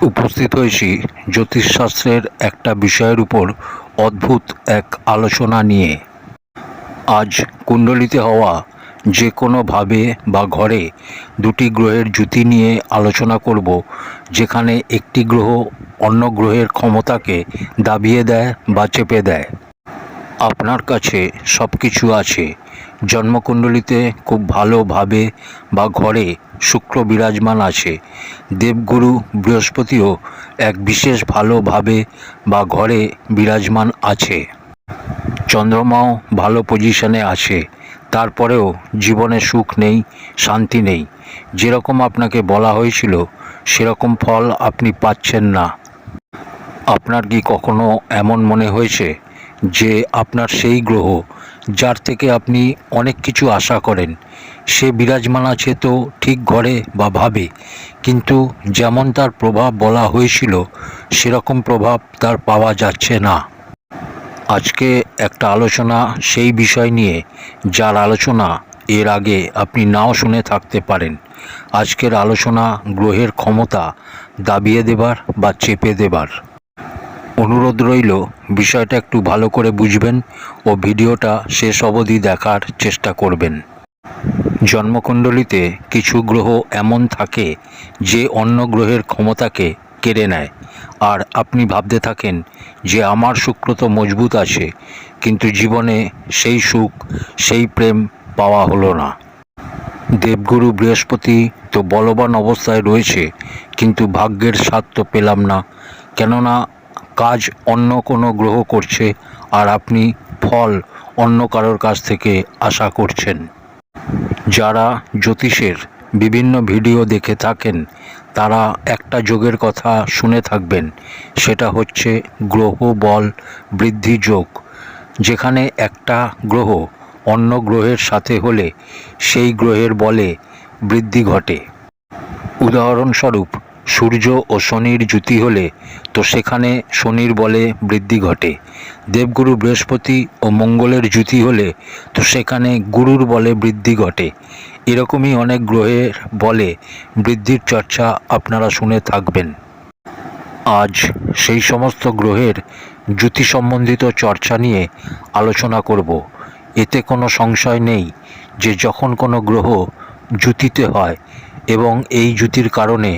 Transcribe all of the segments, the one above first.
উপস্থিত হয়েছি জ্যোতিষশাস্ত্রের একটা বিষয়ের উপর অদ্ভুত এক আলোচনা নিয়ে। আজ কুণ্ডলিতে হওয়া যে কোনোভাবে বা ঘরে দুটি গ্রহের জুতি নিয়ে আলোচনা করব, যেখানে একটি গ্রহ অন্য গ্রহের ক্ষমতাকে দাবিয়ে দেয় বা চেপে দেয়। আপনার কাছে সব কিছু আছে। জন্মকুণ্ডলিতে খুব ভালোভাবে বা ঘরে শুক্র বিরাজমান আছে। দেবগুরু বৃহস্পতিও এক বিশেষ ভালোভাবে বা ঘরে বিরাজমান আছে। চন্দ্রমাও ভালো পজিশনে আছে। তারপরেও জীবনে সুখ নেই, শান্তি নেই। যেরকম আপনাকে বলা হয়েছিল, সেরকম ফল আপনি পাচ্ছেন না। আপনার কি কখনো এমন মনে হয়েছে যে আপনার সেই গ্রহ যার থেকে আপনি অনেক কিছু আশা করেন। সে বিরাজমান আছে তো ঠিক ঘরে বা ভাবে, কিন্তু যেমন তার প্রভাব বলা হয়েছিল, সেরকম প্রভাব তার পাওয়া যাচ্ছে না। আজকে একটা আলোচনা সেই বিষয় নিয়ে, যার আলোচনা এর আগে আপনি নাও শুনে থাকতে পারেন। আজকের আলোচনা গ্রহের ক্ষমতা, দাবিয়ে দেবার বা চেপে দেবার। অনুরোধ রইল, বিষয়টা একটু ভালো করে বুঝবেন ও ভিডিওটা শেষ অবধি দেখার চেষ্টা করবেন। জন্মকুণ্ডলিতে কিছু গ্রহ এমন থাকে যে অন্য গ্রহের ক্ষমতাকে কেড়ে নেয়। আর আপনি ভাবতে থাকেন যে আমার শুক্র তো মজবুত আছে, কিন্তু জীবনে সেই সুখ, সেই প্রেম পাওয়া হলো না। দেবগুরু বৃহস্পতি তো বলবান অবস্থায় রয়েছে, কিন্তু ভাগ্যের স্বাদ তো পেলাম না। কেননা কাজ অন্য কোনো গ্রহ করছে আর আপনি ফল অন্য কারোর কাছ থেকে আশা করছেন। যারা জ্যোতিষের বিভিন্ন ভিডিও দেখে থাকেন, তারা একটা যোগের কথা শুনে থাকবেন। সেটা হচ্ছে গ্রহ বল বৃদ্ধি যোগ। যেখানে একটা গ্রহ অন্য গ্রহের সাথে হলে সেই গ্রহের বলে বৃদ্ধি ঘটে। উদাহরণস্বরূপ সূর্য ও শনির জুতি হলে তো সেখানে শনির বলে বৃদ্ধি ঘটে। দেবগুরু বৃহস্পতি ও মঙ্গলের জুতি হলে তো সেখানে গুরুর বলে বৃদ্ধি ঘটে। এরকমই অনেক গ্রহের বলে বৃদ্ধির চর্চা আপনারা শুনে থাকবেন। আজ সেই সমস্ত গ্রহের জ্যোতি সম্বন্ধিত চর্চা নিয়ে আলোচনা করব। এতে কোনো সংশয় নেই যে যখন কোনো গ্রহ জুতিতে হয় এবং এই জুতির কারণে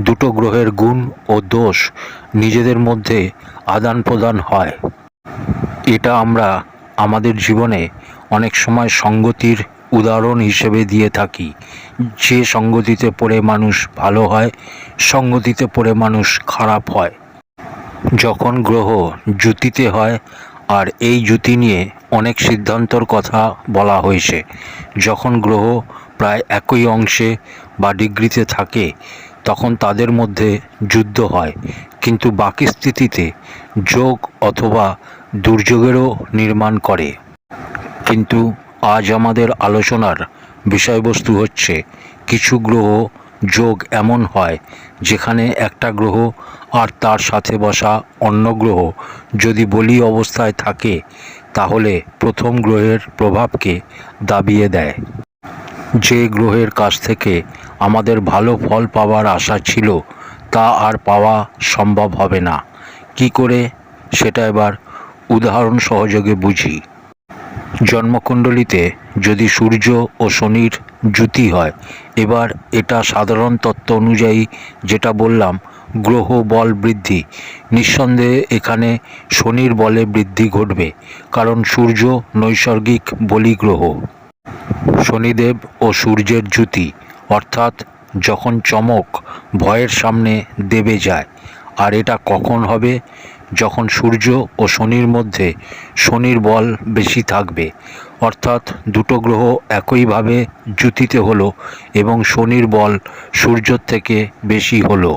দুটো গ্রহের গুণ ও দোষ নিজেদের মধ্যে আদান প্রদান হয়। এটা আমরা আমাদের জীবনে অনেক সময় সঙ্গতির উদাহরণ হিসেবে দিয়ে থাকি। যে সঙ্গতিতে পড়ে মানুষ ভালো হয়, সঙ্গতিতে পড়ে মানুষ খারাপ হয়। যখন গ্রহ জুতিতে হয়, আর এই জুতি নিয়ে অনেক সিদ্ধান্তর কথা বলা হয়েছে। যখন গ্রহ প্রায় একই অংশে বা ডিগ্রিতে থাকে তখন তাদের মধ্যে যুদ্ধ হয়। কিন্তু বাকি স্থিতিতে যোগ অথবা দুর্যোগেরও নির্মাণ করে। কিন্তু আজ আমাদের আলোচনার বিষয়বস্তু হচ্ছে, কিছু গ্রহ যোগ এমন হয়, যেখানে একটা গ্রহ আর তার সাথে বসা অন্য গ্রহ যদি বলি অবস্থায় থাকে, তাহলে প্রথম গ্রহের প্রভাবকে দাবিয়ে দেয়। যে গ্রহের কাছ থেকে আমাদের ভালো ফল পাওয়ার আশা ছিল, তা আর পাওয়া সম্ভব হবে না। কি করে? সেটা এবার উদাহরণ সহযোগে বুঝি। জন্মকুণ্ডলিতে যদি সূর্য ও শনির জুতি হয়, এবার এটা সাধারণ তত্ত্ব অনুযায়ী যেটা বললাম, গ্রহ বল বৃদ্ধি। নিঃসন্দেহে এখানে শনির বলে বৃদ্ধি ঘটবে, কারণ সূর্য নৈসর্গিক বলি গ্রহ শনিদেব ও সূর্যের জুতি অর্থাৎ যখন চমক ভয়ের সামনে দেবে যায়, আর এটা কখন হবে? যখন সূর্য ও শনির মধ্যে শনির বল বেশি থাকবে, অর্থাৎ দুটো গ্রহ একইভাবে জুতিতে হলো এবং শনির বল সূর্যর থেকে বেশি হলো।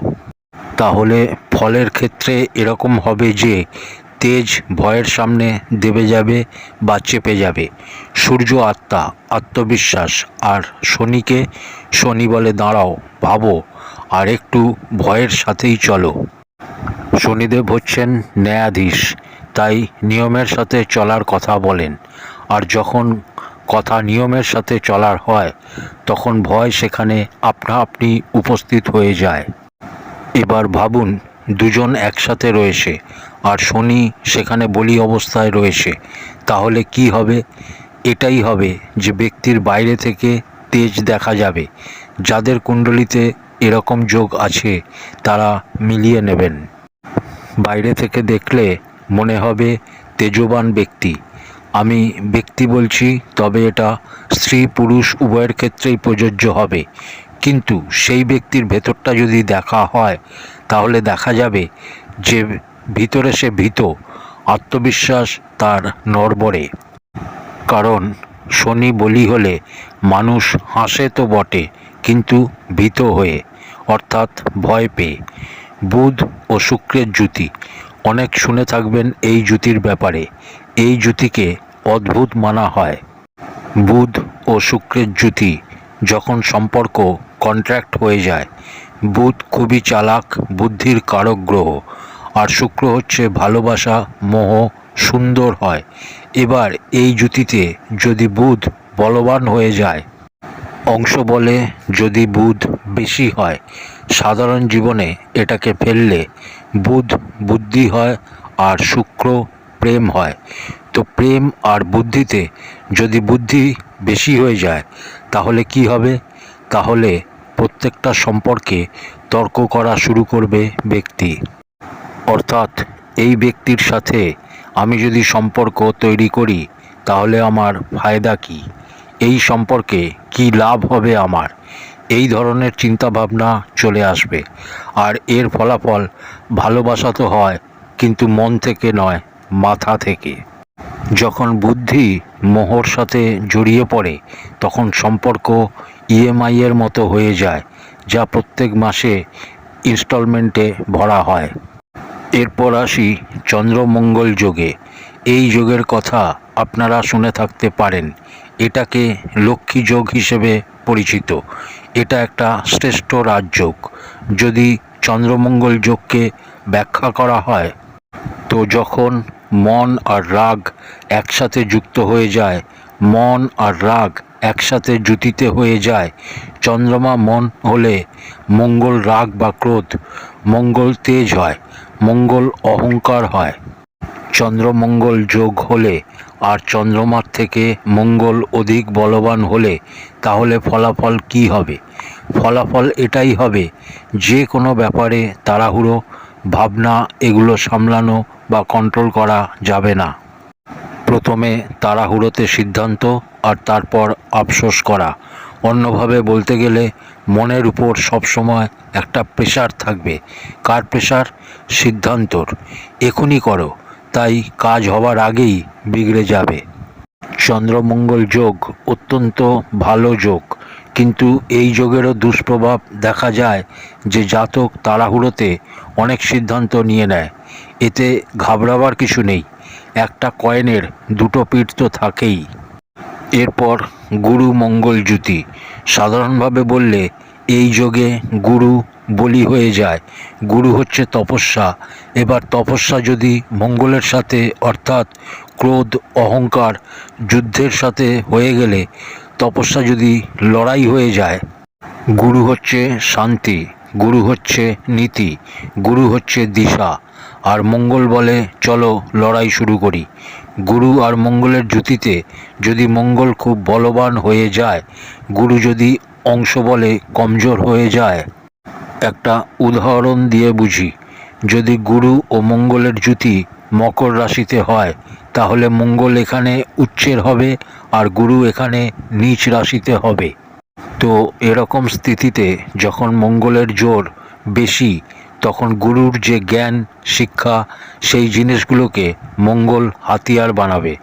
তাহলে ফলের ক্ষেত্রে এরকম হবে যে তেজ ভয়ের সামনে দেবে যাবে বা চেপে যাবে। সূর্য আত্মা, আত্মবিশ্বাস আর শনিকে, শনি বলে দাঁড়াও, ভাবো, আর একটু ভয়ের সাথেই চলো। শনিদেব হচ্ছেন ন্যায়াধীশ, তাই নিয়মের সাথে চলার কথা বলেন। আর যখন কথা নিয়মের সাথে চলার হয়, তখন ভয় সেখানে আপনা আপনি উপস্থিত হয়ে যায়। এবার ভাবুন, দুজন একসাথে রয়েছে আর শনি সেখানে বলি অবস্থায় রয়েছে। তাহলে কি হবে? এটাই হবে যে ব্যক্তির বাইরে থেকে তেজ দেখা যাবে। যাদের কুণ্ডলিতে এরকম যোগ আছে, তারা মিলিয়ে নেবেন। বাইরে থেকে দেখলে মনে হবে তেজবান ব্যক্তি। আমি ব্যক্তি বলছি, তবে এটা স্ত্রী পুরুষ উভয়ের ক্ষেত্রেই প্রযোজ্য হবে। কিন্তু সেই ব্যক্তির ভেতরটা যদি দেখা হয়, তাহলে দেখা যাবে যে ভিতরে সে ভীত, আত্মবিশ্বাস তার নড়বড়ে। কারণ শনি বলি হলে মানুষ হাসে তো বটে, কিন্তু ভীত হয়ে, অর্থাৎ ভয় পেয়ে। বুধ ও শুক্রের জুতি অনেক শুনে থাকবেন এই জুতির ব্যাপারে। এই জুতিকে অদ্ভুত মানা হয়। বুধ ও শুক্রের জুতি যখন সম্পর্ক কন্ট্রাক্ট হয়ে যায়, বুধ খুবই চালাক, বুদ্ধির কারক গ্রহ। আর শুক্র হচ্ছে ভালোবাসা, মোহ, সুন্দর হয়। এবার এই জুতিতে যদি বুধ বলবান হয়ে যায়, অংশ বলে যদি বুধ বেশি হয়, সাধারণ জীবনে এটাকে ফেললে বুধ বুদ্ধি হয় আর শুক্র প্রেম হয়। তো প্রেম আর বুদ্ধিতে যদি বুদ্ধি বেশি হয়ে যায়, তাহলে কি হবে? তাহলে প্রত্যেকটা সম্পর্কে তর্ক করা শুরু করবে ব্যক্তি। অর্থাৎ এই ব্যক্তির সাথে আমি যদি সম্পর্ক তৈরি করি, তাহলে আমার ফায়দা কি? এই সম্পর্কে কি লাভ হবে আমার? এই ধরনের চিন্তাভাবনা চলে আসবে। আর এর ফলাফল ভালোবাসা তো হয়, কিন্তু মন থেকে নয়, মাথা থেকে। যখন বুদ্ধি মোহর সাথে জড়িয়ে পড়ে, তখন সম্পর্ক ইএমআই এর মতো হয়ে যায়, যা প্রত্যেক মাসে ইনস্টলমেন্টে ভরা হয়। এরপর আসি চন্দ্রমঙ্গল যোগে। এই যোগের কথা আপনারা শুনে থাকতে পারেন। এটাকে লক্ষ্মী যোগ হিসেবে পরিচিত। এটা একটা শ্রেষ্ঠ রাজযোগ। যদি চন্দ্রমঙ্গল যোগকে ব্যাখ্যা করা হয়, তো যখন মন আর রাগ একসাথে যুক্ত হয়ে যায়, মন আর রাগ একসাথে জুতিতে হয়ে যায়, চন্দ্রমা মন হলে মঙ্গল রাগ বা ক্রোধ মঙ্গল তেজ হয়, মঙ্গল অহংকার হয়। চন্দ্রমঙ্গল যোগ হলে আর চন্দ্রমার থেকে মঙ্গল অধিক বলবান হলে তাহলে ফলাফল কি হবে? ফলাফল এটাই হবে, যে কোনো ব্যাপারে তাড়াহুড়ো, ভাবনা এগুলো সামলানো বা কন্ট্রোল করা যাবে না। প্রথমে তাড়াহুড়োতে সিদ্ধান্ত আর তারপর আফসোস করা। অন্যভাবে বলতে গেলে মনের উপর সবসময় একটা প্রেশার থাকবে। কার প্রেশার সিদ্ধান্তর। এখনই করো, তাই কাজ হওয়ার আগেই বিগড়ে যাবে। চন্দ্রমঙ্গল যোগ অত্যন্ত ভালো যোগ। কিন্তু এই যোগেরও দুষ্প্রভাব দেখা যায় যে জাতক তাড়াহুড়োতে অনেক সিদ্ধান্ত নিয়ে নেয়। এতে ঘাবড়াবার কিছু নেই। একটা কয়েনের দুটো পিঠ তো থাকেই। এরপর গুরু মঙ্গল জ্যোতি সাধারণভাবে বললে, এই যোগে গুরু বলি হয়ে যায়। গুরু হচ্ছে তপস্যা। এবার তপস্যা যদি মঙ্গলের সাথে, অর্থাৎ ক্রোধ, অহংকার, যুদ্ধের সাথে হয়ে গেলে, তপস্যা যদি লড়াই হয়ে যায়, গুরু হচ্ছে শান্তি, গুরু হচ্ছে নীতি, গুরু হচ্ছে দিশা। আর মঙ্গল বলে, চলো লড়াই শুরু করি। গুরু আর মঙ্গলের জুতিতে যদি মঙ্গল খুব বলবান হয়ে যায়, গুরু যদি অংশ বলে কমজোর হয়ে যায়। একটা উদাহরণ দিয়ে বুঝি, যদি গুরু ও মঙ্গলের জুতি মকর রাশিতে হয়, তাহলে মঙ্গল এখানে উচ্চের হবে আর গুরু এখানে নিচ রাশিতে হবে। তো এরকম স্থিতিতে যখন মঙ্গলের জোর বেশি তখন গুরুর যে জ্ঞান, শিক্ষা, সেই জিনিসগুলোকে মঙ্গল হাতিয়ার বানাবে।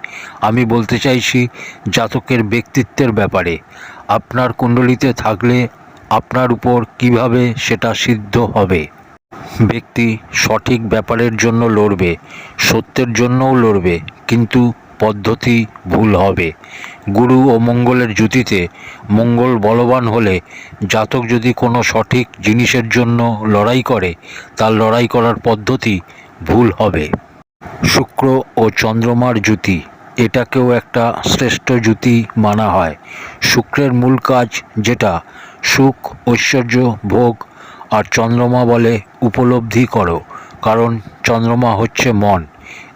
আমি বলতে চাইছি, জাতকের ব্যক্তিত্বের ব্যাপারে। আপনার কুণ্ডলিতে থাকলে আপনার উপর কীভাবে সেটা সিদ্ধ হবে? ব্যক্তি সঠিক ব্যাপারের জন্য লড়বে, সত্যের জন্যও লড়বে, কিন্তু পদ্ধতি ভুল হবে। গুরু ও মঙ্গলের জুতিতে মঙ্গল বলবান হলে জাতক যদি কোনো সঠিক জিনিসের জন্য লড়াই করে, তার লড়াই করার পদ্ধতি ভুল হবে। শুক্র ও চন্দ্রমার জুতি এটাকেও একটা শ্রেষ্ঠ জুতি মানা হয়। শুক্রের মূল কাজ যেটা, সুখ, ঐশ্বর্য, ভোগ আর চন্দ্রমা বলে উপলব্ধি করো, কারণ চন্দ্রমা হচ্ছে মন।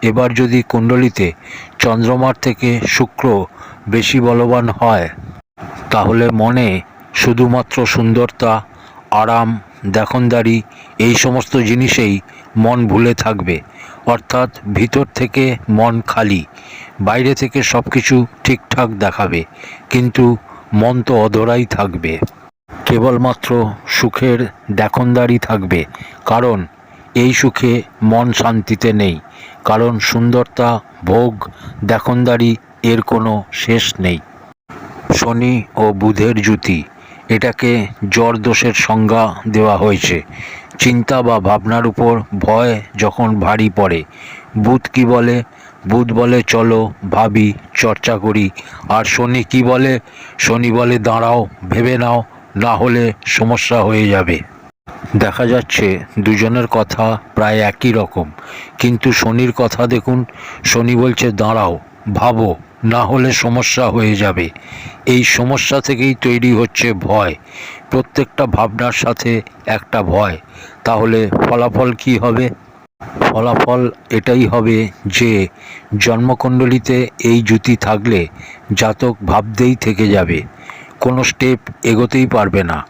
এবার যদি কুণ্ডলিতে চন্দ্রমার থেকে শুক্র বেশি বলবান হয়, তাহলে মনে শুধুমাত্র সুন্দরতা, আরাম, দেখনদারি এই সমস্ত জিনিসেই মন ভুলে থাকবে। অর্থাৎ ভিতর থেকে মন খালি, বাইরে থেকে সব কিছু ঠিকঠাক দেখাবে, কিন্তু মন তো অধরাই থাকবে। কেবলমাত্র সুখের দেখনদারি থাকবে, কারণ এই সুখে মন শান্তিতে নেই, কারণ সুন্দরতা, ভোগ, দেখনদারি এর কোনো শেষ নেই। শনি ও বুধের জুতি এটাকে জ্বর দোষের সংজ্ঞা দেওয়া হয়েছে। চিন্তা বা ভাবনার উপর ভয় যখন ভারী পড়ে, বুধ কি বলে? বুধ বলে, চলো ভাবি, চর্চা করি। আর শনি কি বলে? শনি বলে, দাঁড়াও, ভেবে নাও, না হলে সমস্যা হয়ে যাবে। দেখা যাচ্ছে দুজনের কথা প্রায় একই রকম। কিন্তু শনির কথা দেখুন, শনি বলছে, দাঁড়াও ভাবো, না হলে সমস্যা হয়ে যাবে। এই সমস্যা থেকেই তৈরি হচ্ছে ভয়। প্রত্যেকটা ভাবনার সাথে একটা ভয়। তাহলে ফলাফল কি হবে? ফলাফল এটাই হবে যে, জন্মকুণ্ডলিতে এই জুতি থাকলে জাতক ভাবতেই থেকে যাবে। কোনো স্টেপ এগোতেই পারবে না।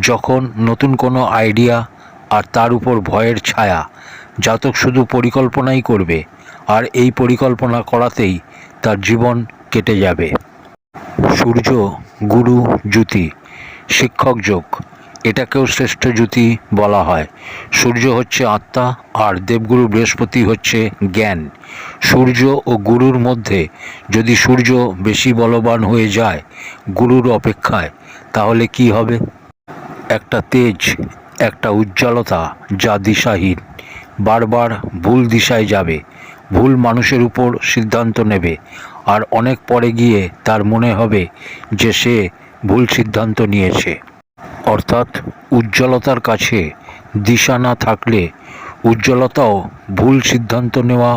যখন নতুন কোনো আইডিয়া আর তার উপর ভয়ের ছায়া, জাতক শুধু পরিকল্পনাই করবে। আর এই পরিকল্পনা করাতেই তার জীবন কেটে যাবে। সূর্য, গুরু, জ্যোতি, শিক্ষক যোগ, এটাকেও শ্রেষ্ঠ জ্যোতি বলা হয়। সূর্য হচ্ছে আত্মা, আর দেবগুরু বৃহস্পতি হচ্ছে জ্ঞান। সূর্য ও গুরুর মধ্যে যদি সূর্য বেশি বলবান হয়ে যায় গুরুর অপেক্ষায়, তাহলে কি হবে? একটা তেজ, একটা উজ্জ্বলতা যা দিশাহীন, বারবার ভুল দিশায় যাবে। ভুল মানুষের উপর সিদ্ধান্ত নেবে, আর অনেক পরে গিয়ে তার মনে হবে যে সে ভুল সিদ্ধান্ত নিয়েছে। অর্থাৎ উজ্জ্বলতার কাছে দিশা না থাকলে উজ্জ্বলতাও ভুল সিদ্ধান্ত নেওয়া,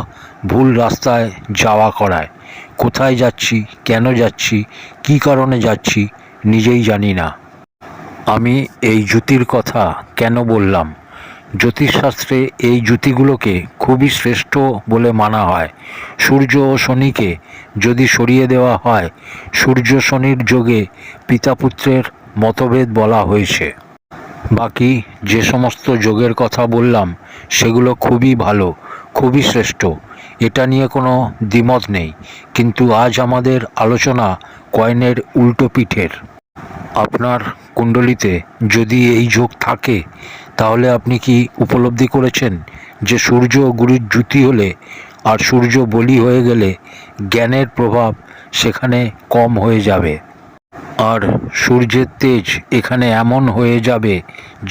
ভুল রাস্তায় যাওয়া করায়। কোথায় যাচ্ছি, কেন যাচ্ছি, কী কারণে যাচ্ছি নিজেই জানি না। আমি এই জ্যোতির কথা কেন বললাম? জ্যোতিষশাস্ত্রে এই জ্যোতিগুলোকে খুবই শ্রেষ্ঠ বলে মানা হয়। সূর্য ও শনিকে যদি সরিয়ে দেওয়া হয়, সূর্য শনির যোগে পিতাপুত্রের মতভেদ বলা হয়েছে। বাকি যে সমস্ত যোগের কথা বললাম, সেগুলো খুবই ভালো, খুবই শ্রেষ্ঠ। এটা নিয়ে কোনো দ্বিমত নেই, কিন্তু আজ আমাদের আলোচনা কয়েনের উল্টো পিঠের। আপনার কুণ্ডলিতে যদি এই যোগ থাকে তাহলে আপনি কি উপলব্ধি করেছেন যে সূর্য গুরুর জ্যুতি হলে আর সূর্য বলি হয়ে গেলে জ্ঞানের প্রভাব সেখানে কম হয়ে যাবে? আর সূর্যের তেজ এখানে এমন হয়ে যাবে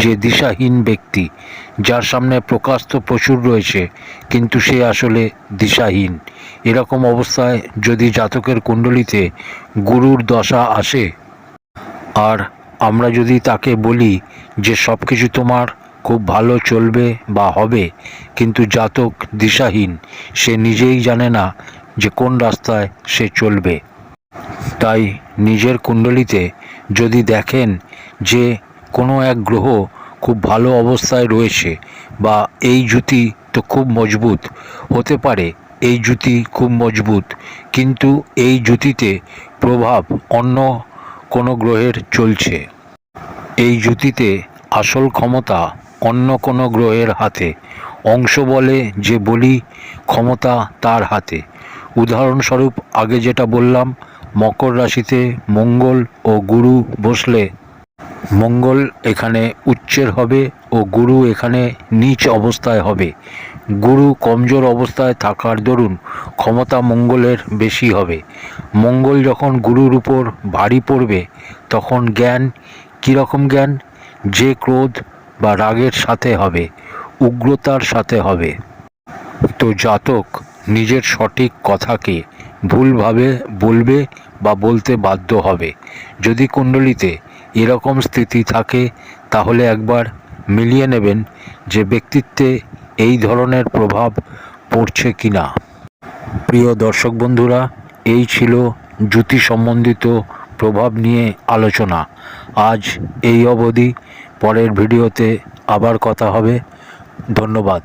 যে দিশাহীন ব্যক্তি, যার সামনে প্রকাশ তো প্রচুর রয়েছে, কিন্তু সে আসলে দিশাহীন। এরকম অবস্থায় যদি জাতকের কুণ্ডলিতে গুরুর দশা আসে, আর আমরা যদি তাকে বলি যে সব কিছু তোমার খুব ভালো চলবে বা হবে, কিন্তু জাতক দিশাহীন, সে নিজেই জানে না যে কোন রাস্তায় সে চলবে। তাই নিজের কুণ্ডলিতে যদি দেখেন যে কোনো এক গ্রহ খুব ভালো অবস্থায় রয়েছে বা এই জুতি তো খুব মজবুত, হতে পারে এই জুতি খুব মজবুত, কিন্তু এই জুতিতে প্রভাব অন্য কোনো গ্রহের চলছে। এই জুতিতে আসল ক্ষমতা অন্য কোনো গ্রহের হাতে। অংশ বলে যে বলি, ক্ষমতা তার হাতে। উদাহরণস্বরূপ, আগে যেটা বললাম, মকর রাশিতে মঙ্গল ও গুরু বসলে মঙ্গল এখানে উচ্চের হবে ও গুরু এখানে নিচ অবস্থায় হবে। গুরু কমজোর অবস্থায় থাকার দরুন ক্ষমতা মঙ্গলের বেশি হবে। মঙ্গল যখন গুরুর উপর ভারী পড়বে, তখন জ্ঞান কীরকম জ্ঞান? যে ক্রোধ বা রাগের সাথে হবে, উগ্রতার সাথে হবে। তো জাতক নিজের সঠিক কথাকে ভুলভাবে বলবে বা বলতে বাধ্য হবে। যদি কুণ্ডলিতে এরকম স্থিতি থাকে, তাহলে একবার মিলিয়ে নেবেন যে ব্যক্তিত্বে এই ধরনের প্রভাব পড়ছে কি না প্রিয় দর্শক বন্ধুরা, এই ছিল জ্যোতি সম্বন্ধিত প্রভাব নিয়ে আলোচনা। আজ এই অবধি পরের ভিডিওতে আবার কথা হবে। ধন্যবাদ।